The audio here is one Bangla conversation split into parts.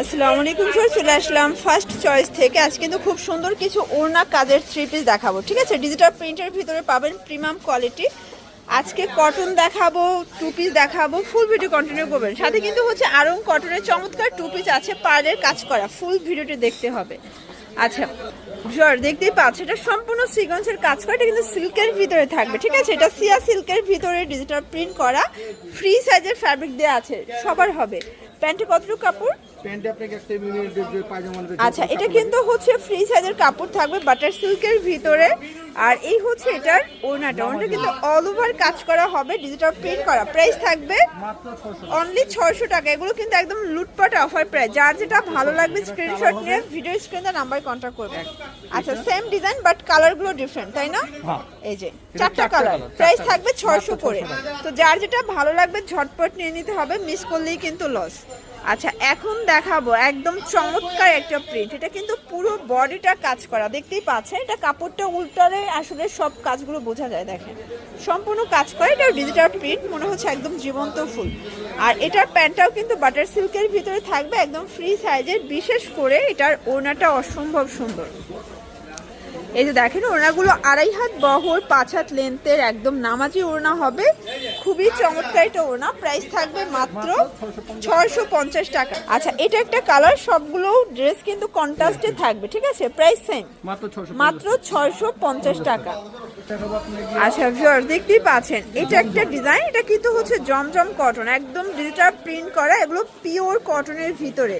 আসসালামু আলাইকুম স্যার চলে আসলাম ফার্স্ট চয়েস থেকে। আজ কিন্তু খুব সুন্দর কিছু ওড়না কাজের থ্রি পিস দেখাবো, ঠিক আছে? ডিজিটাল প্রিন্টের ভিতরে পাবেন প্রিমিয়াম কোয়ালিটি আজকে কটন দেখাবো টু পিস দেখাবো ফুল ভিডিও কন্টিনিউ করবেন। সাথে কিন্তু হচ্ছে আরং কটনের চমৎকার টু পিস আছে, পার্লের কাজ করা ফুল ভিডিওটি দেখতে হবে। আচ্ছা জর দেখতেই পাচ্ছ, এটা সম্পূর্ণ সিকোয়েন্সের কাজ করা, এটা কিন্তু সিল্কের ভিতরে থাকবে, ঠিক আছে? এটা সিয়া সিল্কের ভিতরে ডিজিটাল প্রিন্ট করা ফ্রি সাইজের ফ্যাব্রিক দেওয়া আছে, সবার হবে। প্যান্টে কতটুকু কাপড়? আচ্ছা এটা কিন্তু হচ্ছে ফ্রি সাইজের কাপড় থাকবে বাটার সিল্কের ভিতরে। আর এই হচ্ছে এটার ওড়নাটা। ওড়নাটা কিন্তু অল ওভার কাজ করা হবে ডিজিটাল প্রিন্ট করা। প্রাইস থাকবে অনলি ছয়শো টাকা। এগুলো কিন্তু একদম লুটপাট অফার প্রাইস যার যেটা ভালো লাগবে স্ক্রিনশট নিয়ে ভিডিও স্ক্রিনে নাম্বার কন্ট্যাক্ট করবেন আচ্ছা সেম ডিজাইন বাট কালারগুলো ডিফারেন্ট তাই না? হ্যাঁ। এই যে চারটা কালার প্রাইস থাকবে ছয়শো করে। তো যার যেটা ভালো লাগবে ঝটপট নিয়ে নিতে হবে মিস করলেই কিন্তু লস আচ্ছা এখন দেখাবো একদম চমৎকার একটা প্রিন্ট এটা কিন্তু পুরো বডিটা কাজ করা, দেখতেই পাচ্ছে এটা কাপড়টা উল্টারে আসলে সব কাজগুলো বোঝা যায়, দেখেন। সম্পূর্ণ কাজ করে, এটা ডিজিটাল প্রিন্ট মনে হচ্ছে একদম জীবন্ত ফুল। আর এটার প্যান্টটাও কিন্তু বাটার সিল্কের ভিতরে থাকবে, একদম ফ্রি সাইজের বিশেষ করে এটার ওনাটা অসম্ভব সুন্দর। এই যে দেখেন ওড়নাগুলো আড়াই হাত বহর পাঁচ হাত লেন্থের একদম নামাজি ওড়না হবে। খুবই চমৎকার এটা ওড়না প্রাইস থাকবে মাত্র ছয়শো পঞ্চাশ টাকা। আচ্ছা এটা একটা কালার সবগুলো ড্রেস কিন্তু কন্ট্রাস্টে থাকবে ঠিক আছে? প্রাইস সেম মাত্র ছয়শো পঞ্চাশ টাকা। আচ্ছা ভিউয়ার দেখতেই পাচ্ছেন, এটা একটা ডিজাইন এটা কিন্তু হচ্ছে জমজম কটন একদম ডিজিটাল প্রিন্ট করা, এগুলো পিওর কটনের ভিতরে।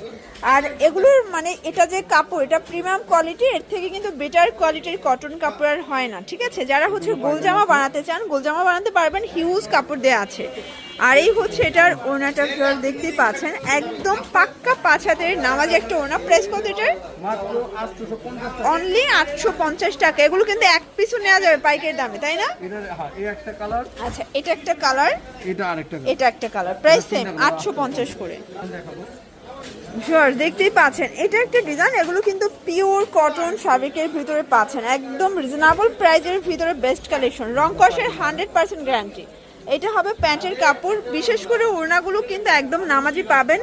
আর এগুলোর মানে এটা যে কাপড়, এটা প্রিমিয়াম কোয়ালিটি এর থেকে কিন্তু বেটার কোয়ালিটির কটন কাপড় আর হয় না, ঠিক আছে? যারা হচ্ছে গোলজামা বানাতে চান, গোলজামা বানাতে পারবেন হিউজ কাপড় দেওয়া আছে। আর এই হচ্ছে এটার ওনাটা ভিউয়ার দেখতেই পাচ্ছেন। একদম পাক্কা পাঁচ হাতের নামাজি একটা ওনা প্রাইস কত এটার? অনলি আটশো পঞ্চাশ টাকা। এগুলো কিন্তু এক পিসও নেওয়া যাবে পাইকারি দামে তাই না? হ্যাঁ আচ্ছা এটা একটা কালার এটা আরেকটা এটা একটা কালার প্রাইস সেম আটশো পঞ্চাশ করে। শিওর দেখতেই পাচ্ছেন। এটা একটা ডিজাইন এগুলো কিন্তু পিওর কটন সাবেকের ভিতরে পাচ্ছেন। একদম রিজনেবল প্রাইজের ভিতরে বেস্ট কালেকশন রং কষের হান্ড্রেড পার্সেন্ট গ্যারান্টি এটা হবে প্যান্টের কাপড়। বিশেষ করে ওড়নাগুলো কিন্তু একদম নামাজি পাবেন।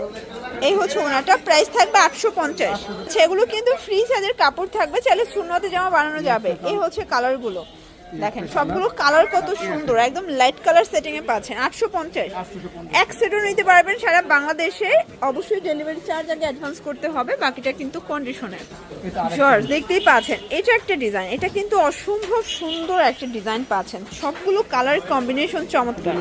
এই হচ্ছে ওনাটা প্রাইস থাকবে আটশো পঞ্চাশ। সেগুলো কিন্তু ফ্রি সাইজের কাপড় থাকবে। চাইলে শূন্যতে জামা বানানো যাবে। এই হচ্ছে কালারগুলো দেখেন সবগুলো কালার কত সুন্দর একদম লাইট কালার সেটিং এ পাচ্ছেন আটশো পঞ্চাশ। এক সেটও নিতে পারবেন সারা বাংলাদেশে অবশ্যই ডেলিভারি চার্জ আগে অ্যাডভান্স করতে হবে বাকিটা কিন্তু কন্ডিশনের আরেকটা জর্জ দেখতেই পাচ্ছেন এটা একটা ডিজাইন এটা কিন্তু অসম্ভব সুন্দর একটা ডিজাইন পাচ্ছেন। সবগুলো কালার কম্বিনেশন চমৎকার।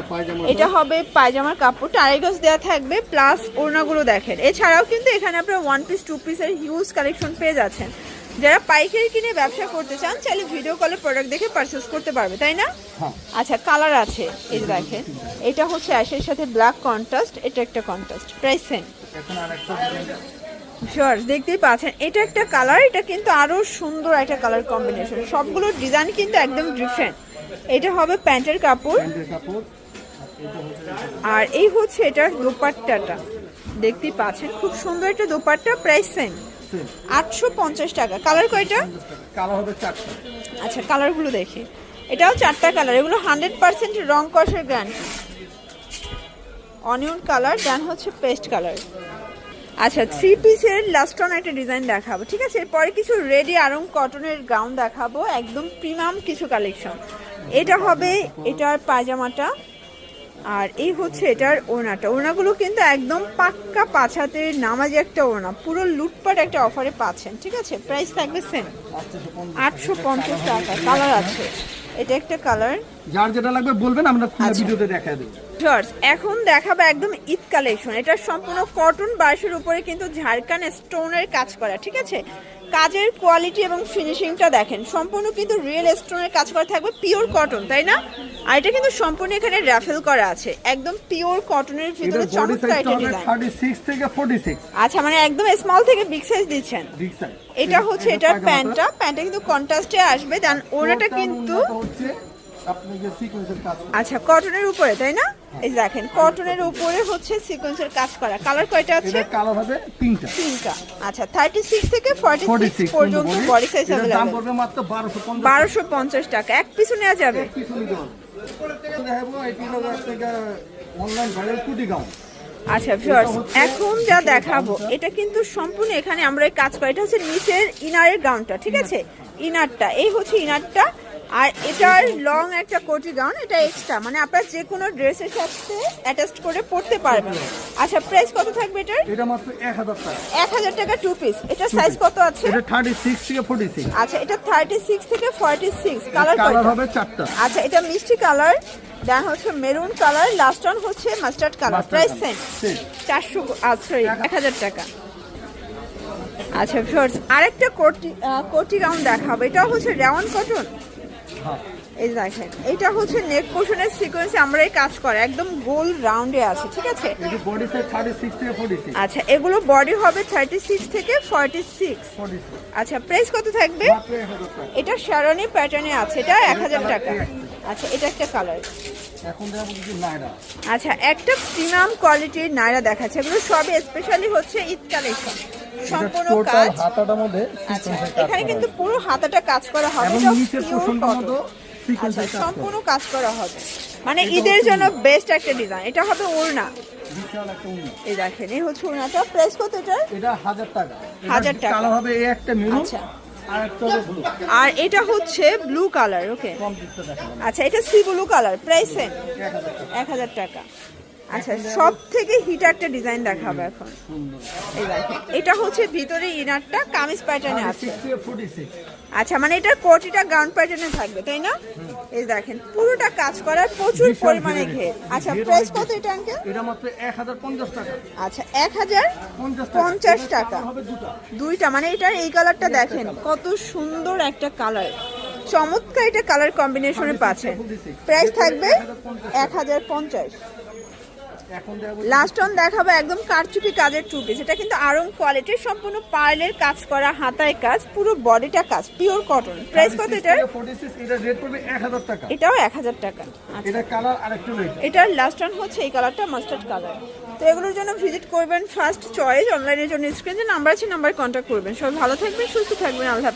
এটা হবে পায়জামার কাপড়টা আড়াই গজ দেওয়া থাকবে প্লাস ওড়নাগুলো দেখেন। এছাড়াও কিন্তু এখানে আপনারা ওয়ান পিস টু পিসের হিউজ কালেকশন পেয়ে যাচ্ছেন। যারা পাইকারি কিনে ব্যবসা করতে চান চাইলে ভিডিও কলে প্রোডাক্ট দেখে পারচেস করতে পারবে তাই না? হ্যাঁ। আচ্ছা কালার আছে এই দেখেন। এটা হচ্ছে অ্যাশের সাথে ব্ল্যাক কন্ট্রাস্ট এটা একটা কন্ট্রাস্ট প্রাইস সেম শিওর দেখতেই পাচ্ছেন এটা একটা কালার এটা কিন্তু আরও সুন্দর একটা কালার কম্বিনেশন সবগুলো ডিজাইন কিন্তু একদম ডিফারেন্ট এটা হবে প্যান্টের কাপড়। আর আর এই হচ্ছে এটার দোপাট্টাটা। দেখতেই পাচ্ছেন খুব সুন্দর একটা দোপাট্টা প্রাইস সেম সেম আটশো পঞ্চাশ টাকা। কালার কয়টা? কালার হবে চারটা আচ্ছা কালারগুলো দেখি। এটাও চারটা কালার এগুলো হান্ড্রেড পার্সেন্ট রং কষের গ্যারান্টি অনিয়ন কালার দেন হচ্ছে পেস্ট কালার আচ্ছা থ্রি পিসের লাস্ট অন একটা ডিজাইন দেখাবো ঠিক আছে? এরপরে কিছু রেডি আরং কটনের গাউন দেখাবো একদম প্রিমিয়াম কিছু কালেকশন এটা হবে এটার পায়জামাটা। আর এই হচ্ছে এটার ওড়নাটা। ওড়নাগুলো কিন্তু একদম পাক্কা পাঁচ হাতের নামাজি একটা ওড়না। পুরো লুটপাট একটা অফারে পাচ্ছেন ঠিক আছে? প্রাইস থাকবে সেম আটশো পঞ্চাশ টাকা কালার আছে। এটা একটা কালার যার যেটা লাগবে বলবেন আমরা খুলে আচ্ছা। ভিডিওতে দেখা দেবো। জর্জ এখন দেখাবো একদম ঈদ কালেকশন এটা সম্পূর্ণ কটন বাসের উপরে কিন্তু ঝাড়খান স্টোনের কাজ করা ঠিক আছে? কাজের কোয়ালিটি এবং ফিনিশিংটা দেখেন। সম্পূর্ণ কিন্তু রিয়েল স্টোনের কাজ করা থাকবে পিওর কটন তাই না? আর এটা কিন্তু সম্পূর্ণ এখানে র্যাফেল করা আছে। একদম পিওর কটনের ভিতরে চমৎকার এটা ডিজাইন থার্টি সিক্স থেকে ফোর্টি সিক্স আচ্ছা মানে একদম স্মল থেকে বিগ সাইজ দিচ্ছেন। বিগ সাইজ এটা হচ্ছে এটার প্যান্টটা প্যান্টটা কিন্তু কন্ট্রাস্টে আসবে। দেন ওনাটা কিন্তু আচ্ছা কটনের উপরে তাই না? এই দেখেন কটনের উপরে হচ্ছে সিকোয়েন্সের কাজ করা। কালার কয়টা আছে? এটা কালার হবে তিনটা। তিনটা। আচ্ছা থার্টি সিক্স থেকে ফর্টি ফোর্টি সিক্স সিক্স পর্যন্ত বডি সাইজ দাম পড়বে মাত্র বারোশো পঞ্চাশ বারোশো পঞ্চাশ টাকা। এক পিছু নেওয়া যাবে? কিছু নিতে পারবে দেখাবো এটি হলো আপনাকে অনলাইন ভাইরাল কুটি গাউন আচ্ছা ভিউয়ার্স এখন যা দেখাবো এটা কিন্তু সম্পূর্ণ এখানে আমরা এই কাজ করি। এটা হচ্ছে নিচের ইনারের গাউনটা ঠিক আছে? ইনারটা এই হচ্ছে ইনারটা আর এটার লং একটা কোটি গাউন এটা এক্সট্রা মানে আপনারা যে কোনো ড্রেসের সাথে অ্যাটাচ করে পরতে পারবেন। আচ্ছা প্রাইস কত থাকবে এটার? এটা মাত্র এক হাজার টাকা। এক হাজার টাকা টু পিস এটা সাইজ কত আছে? এটা থার্টি সিক্স থেকে ফোর্টি সিক্স আচ্ছা এটা থার্টি সিক্স থেকে ফর্টি সিক্স কালার কালার হবে চারটা। আচ্ছা এটা মিষ্টি কালার দেন হচ্ছে মেরুন কালার লাস্ট অন হচ্ছে mustard colour price same same। চারশো সরি এক হাজার। টাকা। আচ্ছা ভিউয়ার্স আরেকটা কোটি কোটি গাউন দেখাবো। এটা হচ্ছে রেওয়ান কটন এই দেখেন এটা হচ্ছে নেক পোর্শনের সিকোয়েন্সে আমরা এই কাজ করে একদম গোল রাউন্ডে আছে ঠিক আছে? আচ্ছা এগুলো বডি হবে থার্টি সিক্স থেকে ফর্টি সিক্স ফোর্টি সিক্স আচ্ছা প্রাইস কত থাকবে? এটা শ্যারনি প্যাটার্নে আছে এটা এক হাজার টাকা। আচ্ছা এটা একটা কালার আচ্ছা একটা প্রিমিয়াম কোয়ালিটির নাইরা দেখাচ্ছে এগুলো সবই স্পেশালি হচ্ছে ঈদ কালেকশন সম্পূর্ণ কাজ। হাতাটার মধ্যে আচ্ছা এখানে কিন্তু পুরো হাতাটা কাজ করা হবে এবং নিচের pure মতো আচ্ছা কাজ সম্পূর্ণ করা কাজ করা হবে। মানে ঈদের জন্য বেস্ট একটা ডিজাইন এটা হবে ওড়না এই দেখেন এই হচ্ছে ওড়নাটা প্রাইস কত এটা টাকা। হাজার টাকা। কালার হবে এই একটা মেরুন আচ্ছা। আর এটা হচ্ছে ব্লু কালার ওকে আচ্ছা এটা সি ব্লু কালার প্রাইস এক হাজার টাকা। আচ্ছা সব থেকে হিট একটা ডিজাইন দেখাবো এখন। এই দেখেন এটা হচ্ছে ভিতরে ইনারটা কামিজ প্যাটার্নে আছে। আচ্ছা মানে এটার কোটিটা গাউন প্যাটার্নে থাকবে তাই না? এই দেখেন পুরোটা কাজ করার প্রচুর পরিমাণে ঘের। আচ্ছা প্রাইস কত এটা আঙ্কেল এটা মাত্র এক হাজার পঞ্চাশ টাকা। আচ্ছা এক হাজার পঞ্চাশ পঞ্চাশ এটার টাকা। দুইটা মানে এটার এই কালারটা দেখেন কত সুন্দর একটা কালার চমৎকার এটা কালার কম্বিনেশনে পাচ্ছেন। প্রাইস থাকবে এক হাজার পঞ্চাশ। লাস্ট অন দেখাবো একদম কারচুপি কাজের টু পিস এটা কিন্তু আরং কোয়ালিটির সম্পূর্ণ পার্লের কাজ করা হাতায় কাজ পুরো বডিটা কাজ পিওর কটন প্রাইস কত এটা এটাও এক হাজার টাকা। আচ্ছা। এটা কালার আর এটার লাস্ট অন হচ্ছে এই কালারটা মাস্টার্ড কালার তো এগুলোর জন্য ভিজিট করবেন ফার্স্ট চয়েস অনলাইনের জন্য স্ক্রিনে নাম্বার আছে নাম্বার কন্ট্যাক্ট করবেন। সবাই ভালো থাকবেন সুস্থ থাকবেন আল্লাহ